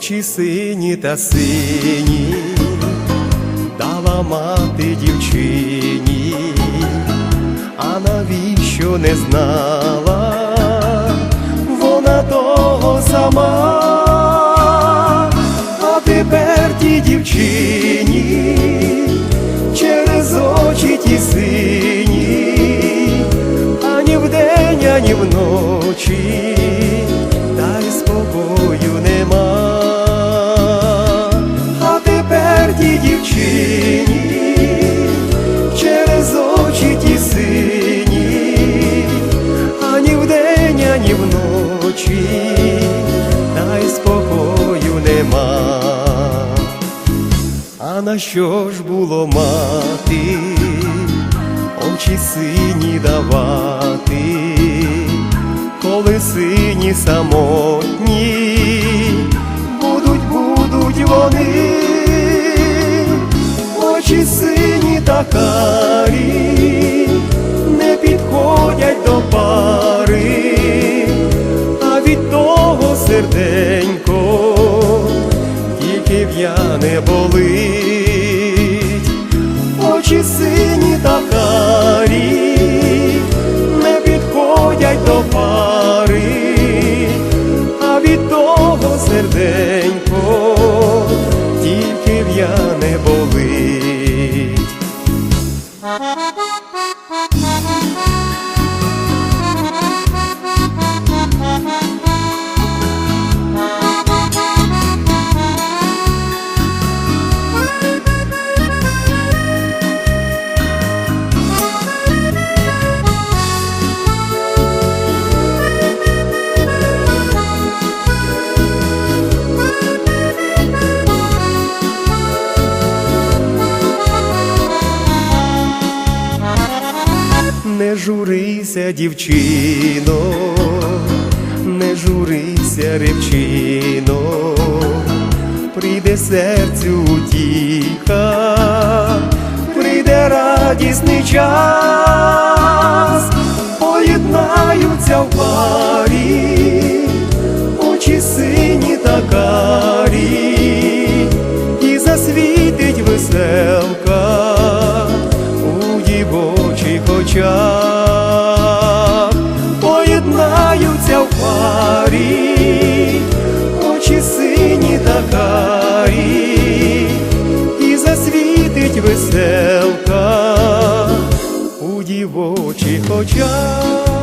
очі сині та сині, дала мати дівчині, а навіщо не знала, вона того сама, нема. А на що ж було мати, очі сині давати, коли сині самотні, будуть, будуть вони, очі сині та в'яне болить, очі сині Не журися, дівчино, не журися, ревчино, прийде серцю тіха, прийде радісний час, очі, хоча.